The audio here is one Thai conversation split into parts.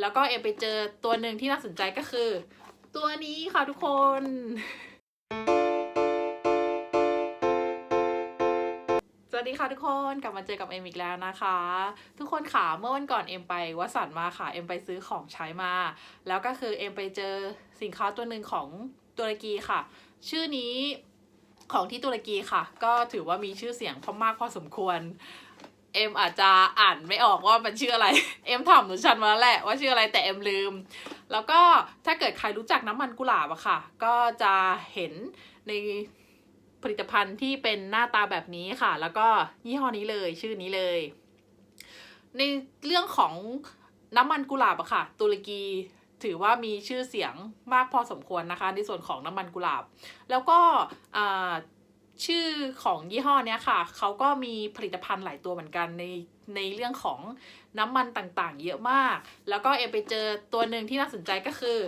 แล้วก็เอ็มไปเจอตัวหนึ่งที่น่าสนใจก็คือ ตัวนี้ค่ะทุกคน สวัสดีค่ะทุกคนกลับมาเจอกับเอ็มอีกแล้วนะคะ ทุกคนค่ะเมื่อวันก่อนเอ็มไปวัสันมาค่ะเอ็มไปซื้อของใช้มา แล้วก็คือเอ็มไปเจอสินค้าตัวหนึ่งของตุรกีค่ะ ชื่อนี้ของที่ตุรกีค่ะ ก็ถือว่ามีชื่อเสียงพอมากพอสมควร เอ็มอาจจะอ่านไม่ออกว่ามันชื่ออะไร เอ็มถามหนูชันมาแล้วแหละว่าชื่ออะไรแต่เอ็มลืม แล้วก็ถ้าเกิดใครรู้จักน้ำมันกุหลาบอะค่ะ ก็จะเห็นในผลิตภัณฑ์ที่เป็นหน้าตาแบบนี้ค่ะ แล้วก็ยี่ห้อนี้เลยชื่อนี้เลย ในเรื่องของน้ำมันกุหลาบอะค่ะ ตุรกีถือว่ามีชื่อเสียงมากพอสมควรนะคะ ในส่วนของน้ำมันกุหลาบ แล้วก็ ชื่อของยี่ห้อเนี้ยค่ะ เขาก็มีผลิตภัณฑ์หลายตัวเหมือนกันในในเรื่องของน้ำมันต่างๆ เยอะมาก แล้วก็เอ็มไปเจอตัวหนึ่งที่น่าสนใจก็คือ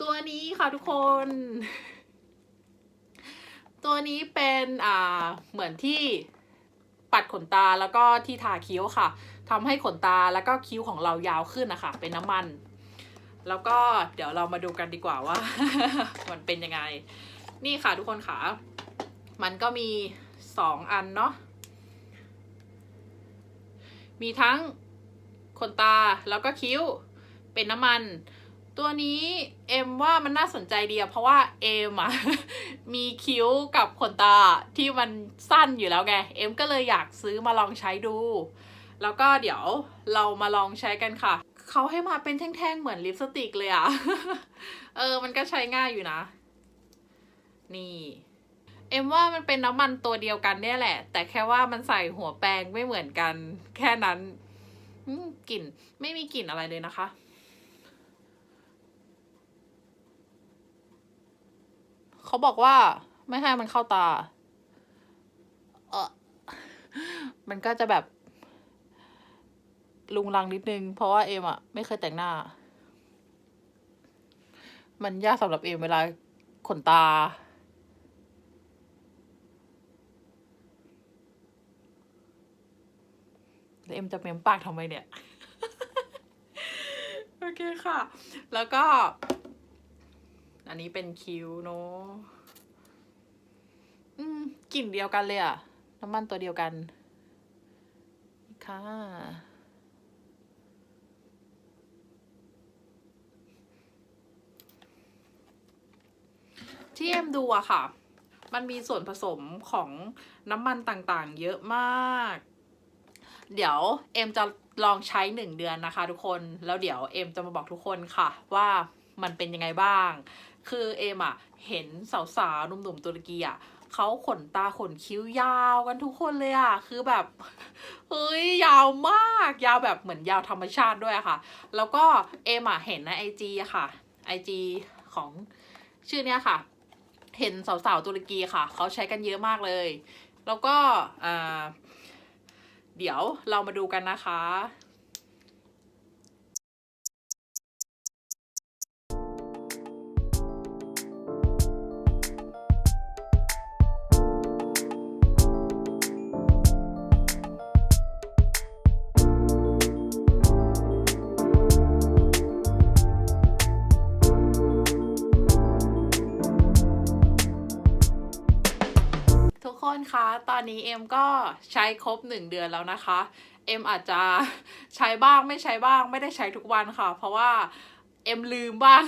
ตัวนี้ค่ะทุกคน ตัวนี้เป็นอ่าเหมือนที่ปัดขนตาแล้วก็ที่ทาคิ้วค่ะทำให้ขนตาแล้วก็คิ้วของเรายาวขึ้นนะคะ เป็นน้ำมัน แล้วก็เดี๋ยวเรามาดูกันดีกว่าว่า มันเป็นยังไง นี่ค่ะทุกคนค่ะ มันก็มีสองอันเนาะ มีทั้งขนตาแล้วก็คิ้วเป็นน้ำมัน ตัวนี้เอ็มว่ามันน่าสนใจดีอะเพราะว่าเอ็มอะมีคิ้วกับขนตาที่มันสั้นอยู่แล้วไง เอ็มก็เลยอยากซื้อมาลองใช้ดู แล้วก็เดี๋ยวเรามาลองใช้กันค่ะ เขาให้มาเป็นแท่งๆเหมือนลิปสติกเลยอะเออ มันก็ใช้ง่ายอยู่นะ นี่ เอ็มว่ามันเป็นน้ำมันตัวเดียวกันเนี่ยแหละ แต่แค่ว่ามันใส่หัวแปรงไม่เหมือนกัน แค่นั้นกลิ่นไม่มีกลิ่นอะไรเลยนะคะเขาบอกว่าไม่ให้มันเข้าตา เออมันก็จะแบบ ลุงลังนิดนึง เพราะว่าเอมอะไม่เคยแต่งหน้า มันยากสำหรับเอมเวลาขนตา แล้ว เอ็มจะเมมปากทำไมเนี่ย โอเคค่ะ แล้วก็ อันนี้เป็นคิ้วเนอะอืมกลิ่นเดียวกันเลยอะน้ำมันตัวเดียวกันนี่ค่ะที่เอ็มดูอะค่ะ มันมีส่วนผสมของน้ำมันต่างๆ เยอะมาก เดี๋ยวเอ็มจะลองใช้หนึ่งเดือนนะคะทุกคน แล้วเดี๋ยวเอ็มจะมาบอกทุกคนค่ะ ว่ามันเป็นยังไงบ้าง คือเอ็มอะเห็นสาวๆหนุ่มๆตุรกีอะเขาขนตาขนคิ้วยาวกันทุกคนเลยอะคือแบบเฮ้ยยาวมากยาวแบบเหมือนยาวธรรมชาติด้วยค่ะ แล้วก็เอ็มอะเห็นในไอจีค่ะไอจีของชื่อเนี้ยค่ะ เห็นสาวๆตุรกีค่ะ เขาใช้กันเยอะมากเลย แล้วก็อ่า เดี๋ยวเรามาดูกันนะคะ คนคะตอนนี้เอ็มก็ใช้ครบหนึ่งเดือนแล้วนะคะ เอ็มอาจจะใช้บ้างไม่ใช้บ้างไม่ได้ใช้ทุกวันค่ะ เพราะว่าเอ็มลืมบ้าง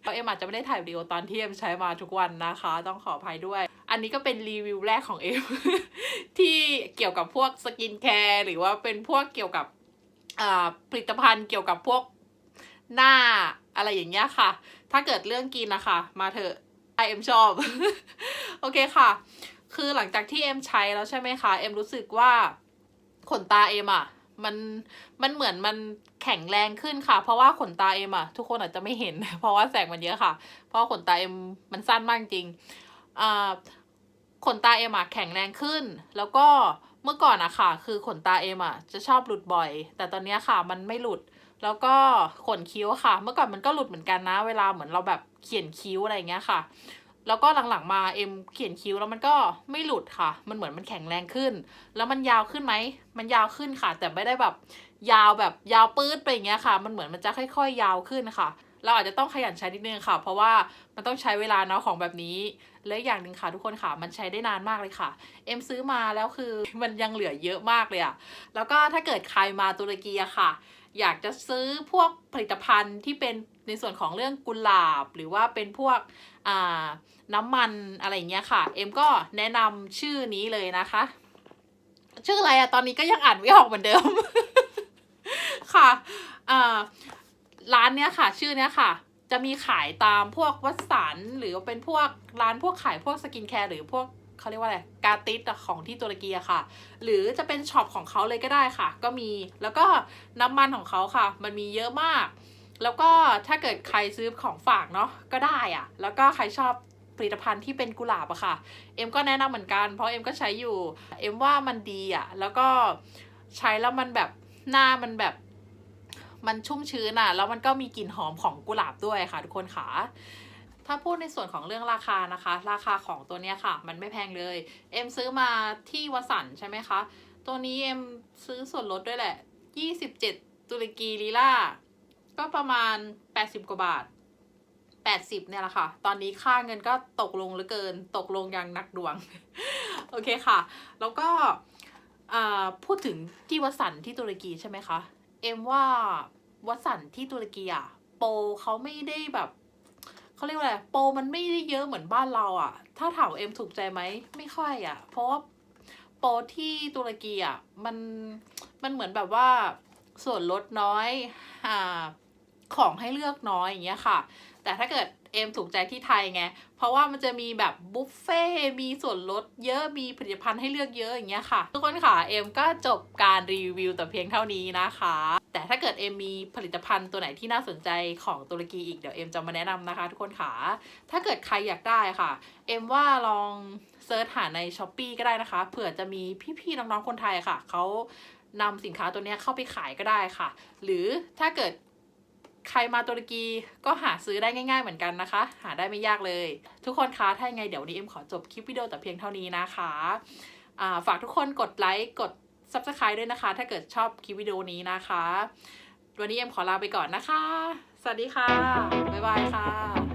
เพราะเอ็มอาจจะไม่ได้ถ่ายวิดีโอตอนที่เอ็มใช้มาทุกวันนะคะ ต้องขออภัยด้วย อันนี้ก็เป็นรีวิวแรกของเอ็มที่เกี่ยวกับพวกสกินแคร์หรือว่าเป็นพวกเกี่ยวกับผลิตภัณฑ์เกี่ยวกับพวกหน้าอะไรอย่างเงี้ยค่ะ ถ้าเกิดเรื่องกินนะคะ มาเถอะไอเอ็มชอบ โอเคค่ะ คือหลังจากที่เอ็มใช้แล้วใช่ไหมคะ เอ็มรู้สึกว่าขนตาเอ็มอะมันมันเหมือนมันแข็งแรงขึ้นค่ะ เพราะว่าขนตาเอ็มอะทุกคนอาจจะไม่เห็น เพราะว่าแสงมันเยอะค่ะ เพราะขนตาเอ็มมันสั้นมากจริงอ่าขนตาเอ็มอะแข็งแรงขึ้น แล้วก็เมื่อก่อนอะค่ะ คือขนตาเอ็มอะจะชอบหลุดบ่อย แต่ตอนนี้ค่ะมันไม่หลุด แล้วก็ขนคิ้วค่ะ เมื่อก่อนมันก็หลุดเหมือนกันนะ เวลาเหมือนเราแบบเขียนคิ้วอะไรเงี้ยค่ะ แล้วก็หลังๆมาเอ็มเขียนคิ้วแล้วมันก็ไม่หลุดค่ะ มันเหมือนมันแข็งแรงขึ้น แล้วมันยาวขึ้นไหม มันยาวขึ้นค่ะ แต่ไม่ได้แบบยาวแบบยาวปื๊ดไปอย่างเงี้ยค่ะ มันเหมือนมันจะค่อย ๆ ยาวขึ้นค่ะ เราอาจจะต้องขยันใช้นิดนึงค่ะ เพราะว่ามันต้องใช้เวลาเนาะของแบบนี้ และอย่างหนึ่งค่ะทุกคนค่ะ มันใช้ได้นานมากเลยค่ะ เอ็มซื้อมาแล้วคือมันยังเหลือเยอะมากเลยอะแล้วก็ถ้าเกิดใครมาตุรกีอะค่ะ อยากจะซื้อพวกผลิตภัณฑ์ที่เป็นในส่วนของเรื่องกุหลาบ หรือว่าเป็นพวกน้ำมันอะไรเงี้ยค่ะ เอ็มก็แนะนำชื่อนี้เลยนะคะ ชื่ออะไรอะตอนนี้ก็ยังอ่านไม่ออกเหมือนเดิม ค่ะร้านเนี้ยค่ะ ชื่อเนี้ยค่ะ จะมีขายตามพวกวัสันหรือเป็นพวกร้านพวกขายพวกสกินแคร์หรือพวก เขาเรียกว่าอะไรกาติสอะของที่ตุรกีอะค่ะ หรือจะเป็นช็อปของเขาเลยก็ได้ค่ะ ก็มีแล้วก็น้ำมันของเขาค่ะ มันมีเยอะมาก แล้วก็ถ้าเกิดใครซื้อของฝากเนาะก็ได้อะแล้วก็ใครชอบผลิตภัณฑ์ที่เป็นกุหลาบอะค่ะ เอ็มก็แนะนำเหมือนกันเพราะเอ็มก็ใช้อยู่ เอ็มว่ามันดีอะแล้วก็ใช้แล้วมันแบบหน้ามันแบบมันชุ่มชื้นอะแล้วมันก็มีกลิ่นหอมของกุหลาบด้วยค่ะ ทุกคนค่ะ ถ้าพูดในส่วนของเรื่องราคานะคะ ราคาของตัวเนี้ยค่ะ มันไม่แพงเลย เอ็มซื้อมาที่วสันใช่ไหมคะ ตัวนี้เอ็มซื้อส่วนลดด้วยแหละ 27 ตุรกีลีลาก็ประมาณ 80 กว่าบาท 80 เนี่ยแหละค่ะ ตอนนี้ค่าเงินก็ตกลงเหลือเกิน ตกลงอย่างหนักดวง โอเคค่ะ แล้วก็อ่าพูดถึงที่วสันที่ตุรกีใช่ไหมคะ เอ็มว่าวสันที่ตุรกีอะโปรเขาไม่ได้แบบ เขาเรียกว่าอะไรโปรมันไม่ได้เยอะเหมือนบ้านเราอะถ้าถามเอ็มถูกใจไหมไม่ค่อยอะเพราะว่าโปรที่ตุรกีอะมันมันเหมือนแบบว่าส่วนลดน้อยอ่าของให้เลือกน้อยอย่างเงี้ยค่ะ แต่ถ้าเกิดเอ็มถูกใจที่ไทยไง เพราะว่ามันจะมีแบบบุฟเฟ่ มีส่วนลดเยอะ มีผลิตภัณฑ์ให้เลือกเยอะอย่างเงี้ยค่ะ ทุกคนค่ะ เอ็มก็จบการรีวิวแต่เพียงเท่านี้นะคะ แต่ถ้าเกิดเอ็มมีผลิตภัณฑ์ตัวไหนที่น่าสนใจของตุรกีอีกเดี๋ยวเอ็มจะมาแนะนำนะคะ ทุกคนค่ะ ถ้าเกิดใครอยากได้ค่ะ เอ็มว่าลองเซิร์ชหาใน s h อ p e e ก็ได้นะคะ เผื่อจะมีพี่ๆน้องๆคนไทยค่ะเขานำสินค้าตัวนี้เข้าไปขายก็ได้ค่ะ หรือถ้าเกิดใครมาตุรกีก็หาซื้อได้ง่าย ๆ เหมือนกันนะคะ หาได้ไม่ยากเลย ทุกคนคะถ้ายังไงเดี๋ยวนี้เอ็มขอจบคลิปวิดีโอแต่เพียงเท่านี้นะคะฝากทุกคนกดไลค์กด Subscribe ด้วยนะคะ ถ้าเกิดชอบคลิปวิดีโอนี้นะคะ วันนี้เอ็มขอลาไปก่อนนะคะ สวัสดีค่ะ บ๊ายบายค่ะ